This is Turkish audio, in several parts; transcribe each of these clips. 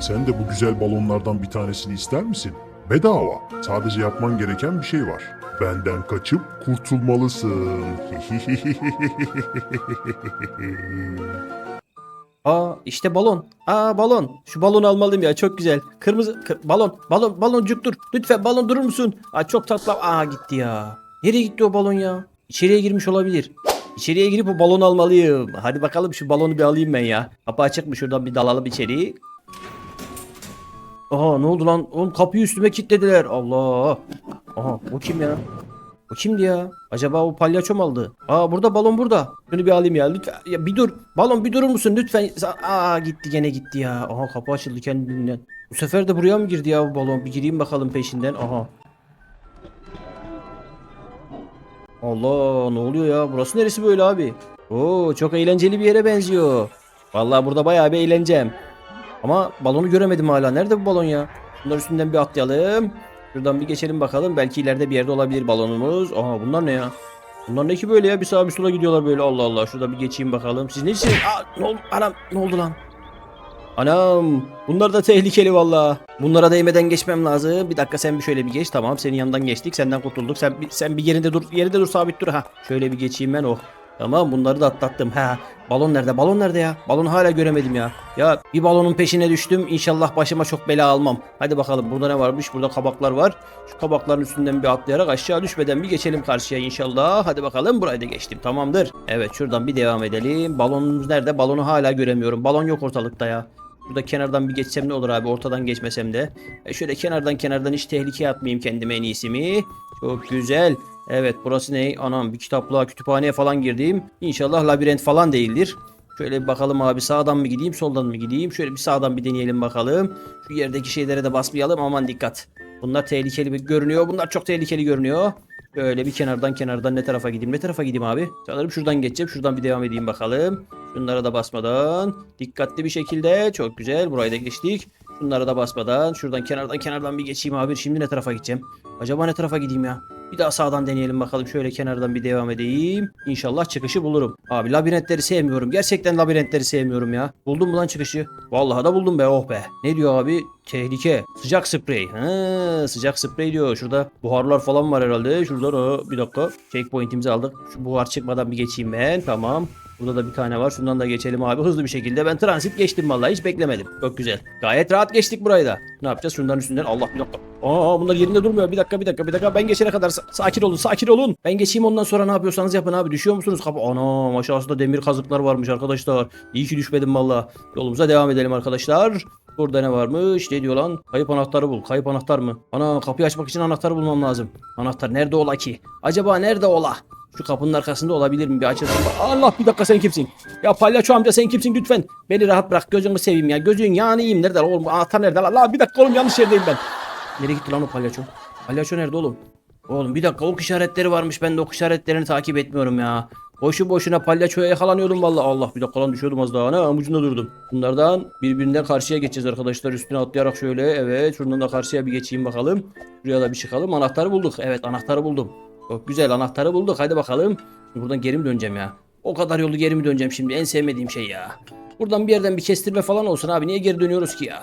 Sen de bu güzel balonlardan bir tanesini ister misin? Bedava. Sadece yapman gereken bir şey var. Benden kaçıp kurtulmalısın. Aa işte balon. Aa balon. Şu balonu almalıyım ya çok güzel. Kırmızı kı- balon. Balon baloncuk dur. Lütfen balon durur musun? Aa çok tatlı. Aa gitti ya. Nereye gitti o balon ya? İçeriye girmiş olabilir. İçeriye girip o balonu almalıyım. Hadi bakalım şu balonu bir alayım ben ya. Kapı açık mı? Şuradan bir dalalım içeri. Aha ne oldu lan? Oğlum kapıyı üstüme kilitlediler. Allah. Aha bu kim ya? O kimdi ya? Acaba o palyaço mu aldı? Aa burada balon burada. Şunu bir alayım ya lütfen. Ya bir dur. Balon bir durur musun lütfen? Aa gitti gene gitti ya. Aha kapı açıldı kendinden. Bu sefer de buraya mı girdi ya bu balon? Bir gireyim bakalım peşinden. Aha. Allah ne oluyor ya? Burası neresi böyle abi? Oo çok eğlenceli bir yere benziyor. Vallahi burada bayağı bir eğleneceğim. Ama balonu göremedim hala. Nerede bu balon ya? Bunlar üstünden bir atlayalım. Şuradan bir geçelim bakalım. Belki ileride bir yerde olabilir balonumuz. Aha bunlar ne ya? Bunlar ne ki böyle ya? Bir sağa bir sola gidiyorlar böyle. Allah Allah. Şurada bir geçeyim bakalım. Siz nesiniz? Aa, ne oldu? Anam ne oldu lan? Anam bunlar da tehlikeli valla. Bunlara değmeden geçmem lazım. Bir dakika sen bir şöyle bir geç. Tamam senin yanından geçtik. Senden kurtulduk. Sen sen bir yerinde dur. Yerinde dur sabit dur. Ha şöyle bir geçeyim ben oh. Tamam bunları da atlattım. Ha balon nerede? Balon nerede ya? Balonu hala göremedim ya. Ya bir balonun peşine düştüm. İnşallah başıma çok bela almam. Hadi bakalım burada ne varmış? Burada kabaklar var. Şu kabakların üstünden bir atlayarak aşağı düşmeden bir geçelim karşıya inşallah. Hadi bakalım burayı da geçtim. Tamamdır. Evet şuradan bir devam edelim. Balonumuz nerede? Balonu hala göremiyorum. Balon yok ortalıkta ya. Burada kenardan bir geçsem ne olur abi ortadan geçmesem de. E şöyle kenardan kenardan hiç tehlikeye atmayayım kendime en iyisi mi? Çok güzel. Evet burası ne? Anam bir kitaplığa kütüphaneye falan girdim. İnşallah labirent falan değildir. Şöyle bir bakalım abi sağdan mı gideyim soldan mı gideyim? Şöyle bir sağdan bir deneyelim bakalım. Şu yerdeki şeylere de basmayalım aman dikkat. Bunlar tehlikeli bir görünüyor. Bunlar çok tehlikeli görünüyor. Böyle bir kenardan kenardan ne tarafa gideyim? Ne tarafa gideyim abi? Sanırım şuradan geçeceğim. Şuradan bir devam edeyim bakalım. Şunlara da basmadan. Dikkatli bir şekilde. Çok güzel. Burayı da geçtik. Şunlara da basmadan. Şuradan kenardan kenardan bir geçeyim abi. Şimdi ne tarafa gideceğim? Acaba ne tarafa gideyim ya? Bir daha sağdan deneyelim bakalım. Şöyle kenardan bir devam edeyim. İnşallah çıkışı bulurum. Abi labirentleri sevmiyorum. Gerçekten labirentleri sevmiyorum ya. Buldum mu lan çıkışı? Vallahi da buldum be oh be. Ne diyor abi? Tehlike. Sıcak sprey. Ha, sıcak sprey diyor. Şurada buharlar falan var herhalde. Şurada aa, bir dakika. Checkpoint'imizi aldık. Şu buhar çıkmadan bir geçeyim ben. Tamam. Burada da bir tane var. Şundan da geçelim abi hızlı bir şekilde. Ben transit geçtim vallahi hiç beklemedim. Çok güzel. Gayet rahat geçtik burayı da. Ne yapacağız? Şundan üstünden Allah bir dakika. Aa bunlar yerinde durmuyor. Bir dakika bir dakika bir dakika. Ben geçene kadar sa- sakin olun sakin olun. Ben geçeyim ondan sonra ne yapıyorsanız yapın abi. Düşüyor musunuz? Kapı. Ana aşağısında demir kazıklar varmış arkadaşlar. İyi ki düşmedim valla. Yolumuza devam edelim arkadaşlar. Burada ne varmış? Ne diyor lan? Kayıp anahtarı bul. Kayıp anahtar mı? Ana kapıyı açmak için anahtarı bulmam lazım. Anahtar nerede ola ki? Acaba nerede ola? Şu kapının arkasında olabilir mi? Bir açılsın. Allah bir dakika sen kimsin? Ya palyaço amca sen kimsin lütfen? Beni rahat bırak gözünü seveyim ya. Gözün yağını yiyeyim. Nerede oğlum? Anahtar nerede? La bir dakika oğlum yanlış yerdeyim ben. Nereye gitti lan o palyaço? Palyaço nerede oğlum? Oğlum bir dakika ok işaretleri varmış. Ben de ok işaretlerini takip etmiyorum ya. Boşu boşuna palyaçoya yakalanıyordum vallahi. Allah bir dakika lan düşüyordum az daha. Ne amucunda durdum. Bunlardan birbirinden karşıya geçeceğiz arkadaşlar. Üstüne atlayarak şöyle. Evet şuradan da karşıya bir geçeyim bakalım. Şuraya da bir çıkalım. Anahtarı bulduk. Evet anahtarı buldum. Çok güzel anahtarı bulduk. Hadi bakalım. Buradan geri mi döneceğim ya? O kadar yolu geri mi döneceğim şimdi? En sevmediğim şey ya. Buradan bir yerden bir kestirme falan olsun abi. Niye geri dönüyoruz ki ya?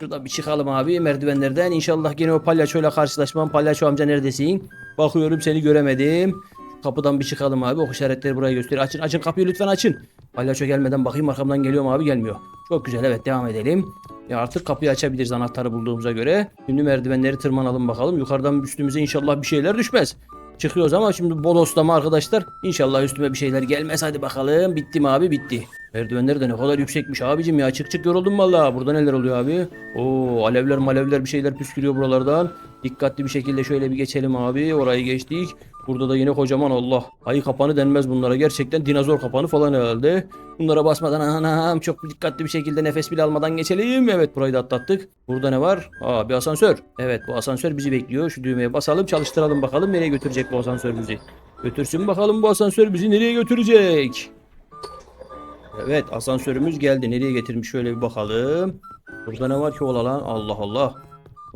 Şuradan bir çıkalım abi merdivenlerden. İnşallah gene o palyaçoyla karşılaşmam. Palyaço amca neredesin? Bakıyorum seni göremedim. Kapıdan bir çıkalım abi. Ok işaretleri buraya gösteriyor. Açın açın kapıyı lütfen açın. Palyaço gelmeden bakayım arkamdan geliyor mu abi gelmiyor. Çok güzel evet devam edelim. Ya artık kapıyı açabiliriz anahtarı bulduğumuza göre. Şimdi merdivenleri tırmanalım bakalım. Yukarıdan üstümüze inşallah bir şeyler düşmez. Çıkıyoruz ama şimdi bodoslama arkadaşlar. İnşallah üstüme bir şeyler gelmez. Hadi bakalım. Bitti mi abi? Bitti. Merdivenler de ne kadar yüksekmiş abicim ya. Çık çık yoruldum valla. Burada neler oluyor abi? Oo alevler malevler bir şeyler püskürüyor buralardan. Dikkatli bir şekilde şöyle bir geçelim abi. Orayı geçtik. Burada da yine kocaman Allah. Ayı kapanı denmez bunlara. Gerçekten dinozor kapanı falan herhalde. Bunlara basmadan anam çok dikkatli bir şekilde nefes bile almadan geçelim. Evet burayı da atlattık. Burada ne var? Aa bir asansör. Evet bu asansör bizi bekliyor. Şu düğmeye basalım çalıştıralım bakalım nereye götürecek bu asansör bizi. Götürsün bakalım bu asansör bizi nereye götürecek. Evet asansörümüz geldi. Nereye getirmiş şöyle bir bakalım. Burada ne var ki ola? Allah Allah.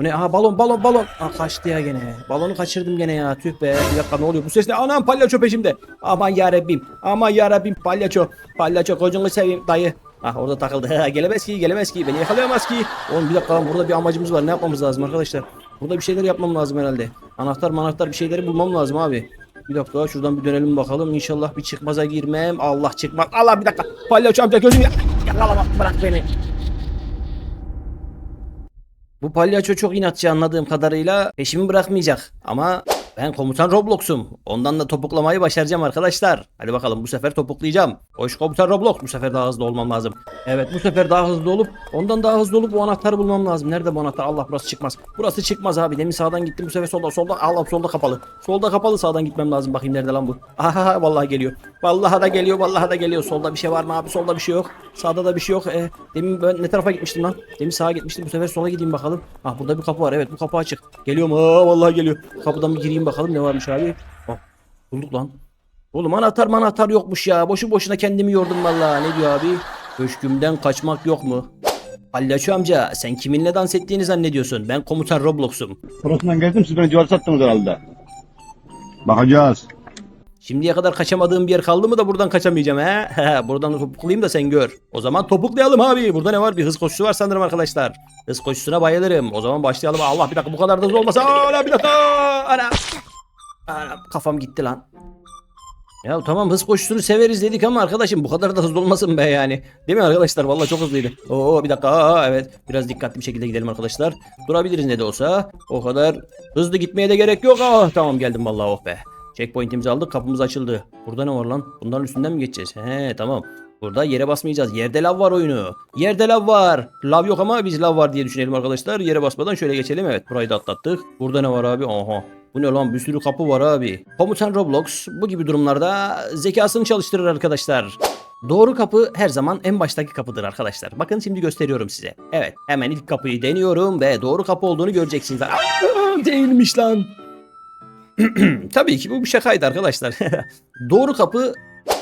Bu ne? Aha balon balon balon. Aa kaçtı ya gene. Balonu kaçırdım gene ya. Tüh be. Bir dakika ne oluyor? Bu ses ne? Anam palyaço peşimde. Aman ya Rabbim. Aman ya Rabbim palyaço. Palyaço kocunu seveyim dayı. Ah orada takıldı. gelemez ki gelemez ki beni yakalayamaz ki. Oğlum bir dakika lan burada bir amacımız var. Ne yapmamız lazım arkadaşlar? Burada bir şeyler yapmam lazım herhalde. Anahtar manahtar bir şeyleri bulmam lazım abi. Bir dakika şuradan bir dönelim bakalım. İnşallah bir çıkmaza girmem. Allah çıkmaz. Allah bir dakika. Palyaço amca gözüm ya. Yakalama bırak beni. Bu palyaço çok inatçı anladığım kadarıyla peşimi bırakmayacak. Ama ben komutan Roblox'um. Ondan da topuklamayı başaracağım arkadaşlar. Hadi bakalım bu sefer topuklayacağım. Hoş komutan Roblox. Bu sefer daha hızlı olmam lazım. Evet bu sefer daha hızlı olup ondan daha hızlı olup bu anahtarı bulmam lazım. Nerede bu anahtar? Allah burası çıkmaz. Burası çıkmaz abi. Demin sağdan gittim bu sefer solda. Solda Allah solda kapalı. Solda kapalı sağdan gitmem lazım. Bakayım nerede lan bu? Aha vallahi geliyor. Vallahi da geliyor. Vallahi da geliyor. Solda bir şey var mı abi? Solda bir şey yok. Sağda da bir şey yok. E, demin ben ne tarafa gitmiştim lan? Demin sağa gitmiştim. Bu sefer sola gideyim bakalım. Ah burada bir kapı var. Evet bu kapı açık. Geliyor mu? Aa, vallahi geliyor. Kapıdan bir gireyim bakalım ne varmış abi. Ah, bulduk lan. Oğlum anahtar manahtar yokmuş ya. Boşu boşuna kendimi yordum vallahi. Ne diyor abi? Köşkümden kaçmak yok mu? Palyaço amca sen kiminle dans ettiğini zannediyorsun? Ben komutan Roblox'um. Burasından geldim siz beni civar sattınız herhalde. Bakacağız. Şimdiye kadar kaçamadığım bir yer kaldı mı da buradan kaçamayacağım he? buradan da topuklayayım da sen gör. O zaman topuklayalım abi. Burada ne var? Bir hız koşusu var sanırım arkadaşlar. Hız koşusuna bayılırım. O zaman başlayalım. Allah bir dakika bu kadar da hızlı olmasa. Ana bir dakika. Ana. Kafam gitti lan. Ya tamam hız koşusunu severiz dedik ama arkadaşım bu kadar da hızlı olmasın be yani. Değil mi arkadaşlar? Vallahi çok hızlıydı. Oo bir dakika. Aa, evet. Biraz dikkatli bir şekilde gidelim arkadaşlar. Durabiliriz ne de olsa. O kadar hızlı gitmeye de gerek yok. Ah tamam geldim vallahi oh be. Checkpoint'imizi aldık kapımız açıldı. Burada ne var lan? Bunların üstünden mi geçeceğiz? He tamam. Burada yere basmayacağız. Yerde lav var oyunu. Yerde lav var. Lav yok ama biz lav var diye düşünelim arkadaşlar. Yere basmadan şöyle geçelim. Evet burayı da atlattık. Burada ne var abi? Aha. Bu ne lan? Bir sürü kapı var abi. Komutan Roblox bu gibi durumlarda zekasını çalıştırır arkadaşlar. Doğru kapı her zaman en baştaki kapıdır arkadaşlar. Bakın şimdi gösteriyorum size. Evet hemen ilk kapıyı deniyorum ve doğru kapı olduğunu göreceksiniz. Aa, değilmiş lan. Tabii ki bu bir şakaydı arkadaşlar. doğru kapı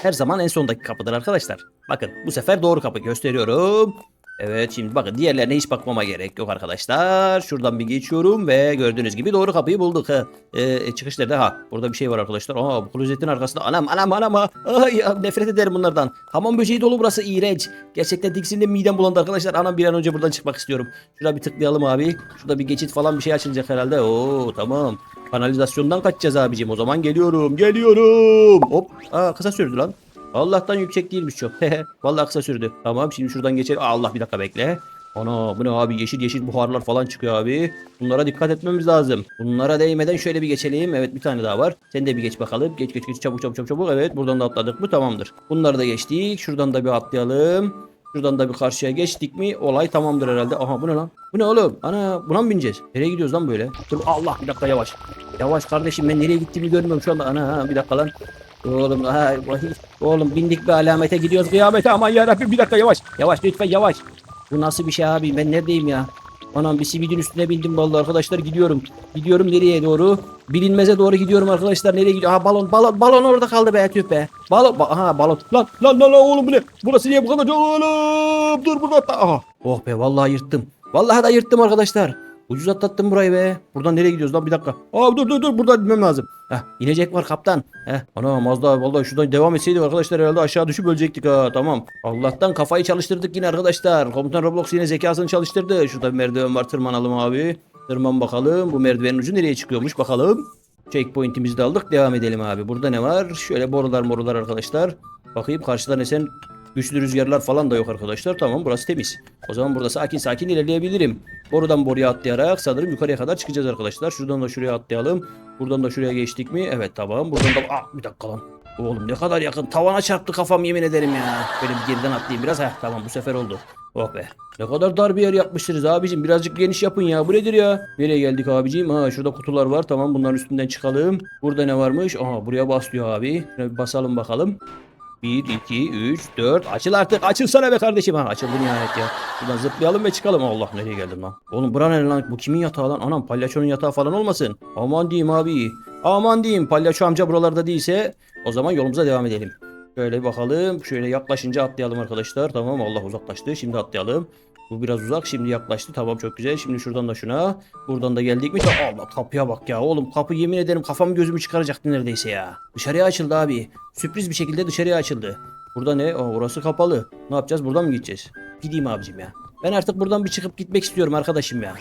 her zaman en sondaki kapıdır arkadaşlar. Bakın bu sefer doğru kapı gösteriyorum. Evet şimdi bakın diğerlerine hiç bakmama gerek yok arkadaşlar. Şuradan bir geçiyorum ve gördüğünüz gibi doğru kapıyı bulduk. Ha. Ee, çıkış nerede? Ha burada bir şey var arkadaşlar. Aa bu klozetin arkasında. Anam anam anam. ha. Ay nefret ederim bunlardan. Hamam böceği dolu burası iğrenç. Gerçekten tiksindim midem bulandı arkadaşlar. Anam bir an önce buradan çıkmak istiyorum. Şurada bir tıklayalım abi. Şurada bir geçit falan bir şey açılacak herhalde. Oo tamam. Kanalizasyondan kaçacağız abicim. O zaman geliyorum. Geliyorum. Hop. Aa kısa sürdü lan. Allah'tan yüksek değilmiş çok. Vallahi kısa sürdü. Tamam şimdi şuradan geçelim. Allah bir dakika bekle. Ana bu ne abi yeşil yeşil buharlar falan çıkıyor abi. Bunlara dikkat etmemiz lazım. Bunlara değmeden şöyle bir geçelim. Evet bir tane daha var. Sen de bir geç bakalım. Geç geç geç çabuk çabuk çabuk çabuk. Evet buradan da atladık mı tamamdır. Bunları da geçtik. Şuradan da bir atlayalım. Şuradan da bir karşıya geçtik mi olay tamamdır herhalde. Aha bu ne lan? Bu ne oğlum? Ana buna mı bineceğiz? Nereye gidiyoruz lan böyle? Dur Allah bir dakika yavaş. Yavaş kardeşim ben nereye gittiğimi görmüyorum şu anda. Ana ha, bir dakika lan. Oğlum ha, oğlum bindik bir alamete gidiyoruz kıyamete aman yarabbim bir dakika yavaş. Yavaş lütfen yavaş. Bu nasıl bir şey abi ben neredeyim ya? Anam bir simidin üstüne bindim vallahi arkadaşlar gidiyorum. Gidiyorum nereye doğru? Bilinmeze doğru gidiyorum arkadaşlar. Nereye gidiyor? Ha balon balon balon orada kaldı be tüh be. Balon ba- aha balon. Lan lan lan lan oğlum bu ne? Burası niye bu kadar? Oğlum dur burada. Aha. Oh be vallahi yırttım. Vallahi da yırttım arkadaşlar. Ucuz atlattım burayı be. Buradan nereye gidiyoruz lan bir dakika. Aa dur dur dur buradan inmem lazım. Heh inecek var kaptan. Heh ana az daha vallahi şuradan devam etseydik arkadaşlar herhalde aşağı düşüp ölecektik ha tamam. Allah'tan kafayı çalıştırdık yine arkadaşlar. Komutan Roblox yine zekasını çalıştırdı. Şurada bir merdiven var tırmanalım abi. Tırman bakalım. Bu merdivenin ucu nereye çıkıyormuş bakalım. Checkpoint'imizi de aldık. Devam edelim abi. Burada ne var? Şöyle borular morular arkadaşlar. Bakayım karşıdan esen güçlü rüzgarlar falan da yok arkadaşlar. Tamam burası temiz. O zaman burada sakin sakin ilerleyebilirim. Borudan boruya atlayarak sanırım yukarıya kadar çıkacağız arkadaşlar. Şuradan da şuraya atlayalım. Buradan da şuraya geçtik mi? Evet tamam. Buradan da... Ah bir dakika lan. Oğlum ne kadar yakın. Tavana çarptı kafam yemin ederim ya. Böyle bir geriden atlayayım biraz. Heh tamam bu sefer oldu. Oh be. Ne kadar dar bir yer yapmışsınız abicim. Birazcık geniş yapın ya. Bu nedir ya? Nereye geldik abicim? Ha şurada kutular var. Tamam bunların üstünden çıkalım. Burada ne varmış? Aha buraya basıyor abi. Şuna bir basalım bakalım. 1, 2, 3, 4. Açıl artık. Açılsana be kardeşim. Ha açıldı nihayet ya. Buradan zıplayalım ve çıkalım. Allah nereye geldim lan? Oğlum bura ne lan? Bu kimin yatağı lan? Anam palyaçonun yatağı falan olmasın. Aman diyeyim abi. Aman diyeyim. Palyaço amca buralarda değilse o zaman yolumuza devam edelim. Şöyle bakalım. Şöyle yaklaşınca atlayalım arkadaşlar. Tamam Allah uzaklaştı. Şimdi atlayalım. Bu biraz uzak. Şimdi yaklaştı. Tamam çok güzel. Şimdi şuradan da şuna. Buradan da geldik mi? Allah kapıya bak ya. Oğlum kapı yemin ederim kafamı gözümü çıkaracaktı neredeyse ya. Dışarıya açıldı abi. Sürpriz bir şekilde dışarıya açıldı. Burada ne? Aa, orası kapalı. Ne yapacağız? Buradan mı gideceğiz? Gideyim abicim ya. Ben artık buradan bir çıkıp gitmek istiyorum arkadaşım ya.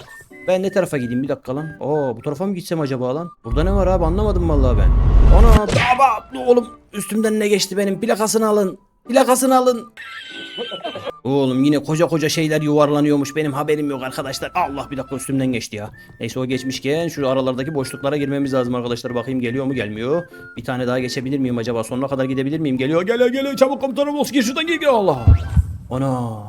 Ben ne tarafa gideyim bir dakika lan. Oo bu tarafa mı gitsem acaba lan? Burada ne var abi anlamadım vallahi ben. Ana baba oğlum üstümden ne geçti benim plakasını alın. Plakasını alın. Oğlum yine koca koca şeyler yuvarlanıyormuş. Benim haberim yok arkadaşlar. Allah bir dakika üstümden geçti ya. Neyse o geçmişken şu aralardaki boşluklara girmemiz lazım arkadaşlar. Bakayım geliyor mu gelmiyor. Bir tane daha geçebilir miyim acaba? Sonuna kadar gidebilir miyim? Geliyor geliyor geliyor. Çabuk komutanım olsun gir şuradan gir. Allah. Ana.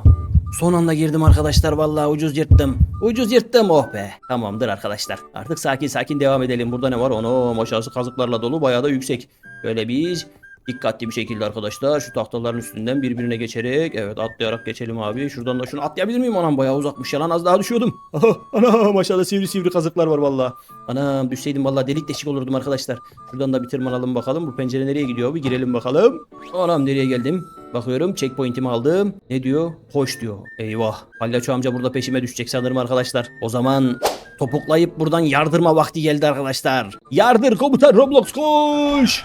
Son anda girdim arkadaşlar vallahi ucuz yırttım. Ucuz yırttım oh be. Tamamdır arkadaşlar. Artık sakin sakin devam edelim. Burada ne var? Onu aşağısı kazıklarla dolu bayağı da yüksek. Böyle biz dikkatli bir şekilde arkadaşlar şu tahtaların üstünden birbirine geçerek evet atlayarak geçelim abi. Şuradan da şunu atlayabilir miyim? Anam bayağı uzakmış ya lan az daha düşüyordum. Aha, anam aşağıda sivri sivri kazıklar var vallahi. Anam düşseydim vallahi delik deşik olurdum arkadaşlar. Şuradan da bir tırmanalım bakalım. Bu pencere nereye gidiyor? Bir girelim bakalım. Anam nereye geldim? Bakıyorum checkpoint'imi aldım. Ne diyor? Hoş diyor. Eyvah. Palyaço amca burada peşime düşecek sanırım arkadaşlar. O zaman topuklayıp buradan yardırma vakti geldi arkadaşlar. Yardır komutan Roblox koş.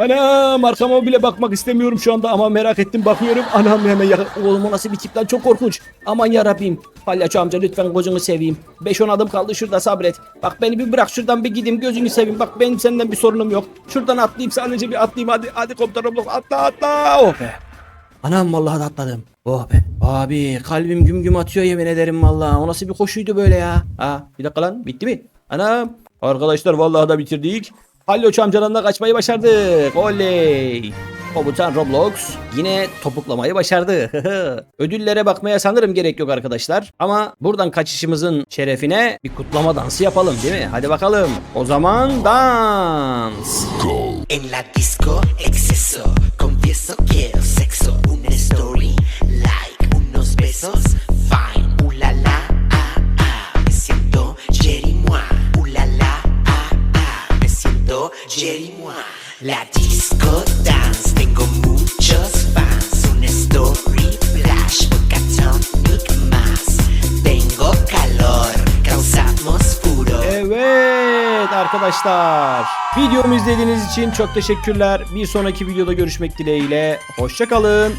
Anam arkama bile bakmak istemiyorum şu anda ama merak ettim bakıyorum. Anam hemen yakın. Oğlum nasıl bir tip lan çok korkunç. Aman yarabbim. Palyaço amca lütfen gözünü seveyim. 5-10 adım kaldı şurada sabret. Bak beni bir bırak şuradan bir gideyim gözünü seveyim. Bak benim senden bir sorunum yok. Şuradan atlayayım sadece bir atlayayım hadi. Hadi komutan Roblox atla atla. Oh be. Anam vallahi da atladım. Oh be. Abi kalbim güm güm atıyor yemin ederim vallahi. O nasıl bir koşuydu böyle ya. Ha bir dakika lan bitti mi? Anam. Arkadaşlar vallahi da bitirdik. Halloç amcadan da kaçmayı başardık. Oley. Komutan Roblox yine topuklamayı başardı. Ödüllere bakmaya sanırım gerek yok arkadaşlar. Ama buradan kaçışımızın şerefine bir kutlama dansı yapalım değil mi? Hadi bakalım. O zaman dans. En la disco, exceso. Confieso quiero Jerry moi. La disco dance, tengo muchos fans. Una story, flash, tonic más. Tengo calor, causamos furor. Evet arkadaşlar. Videomu izlediğiniz için çok teşekkürler. Bir sonraki videoda görüşmek dileğiyle. Hoşçakalın.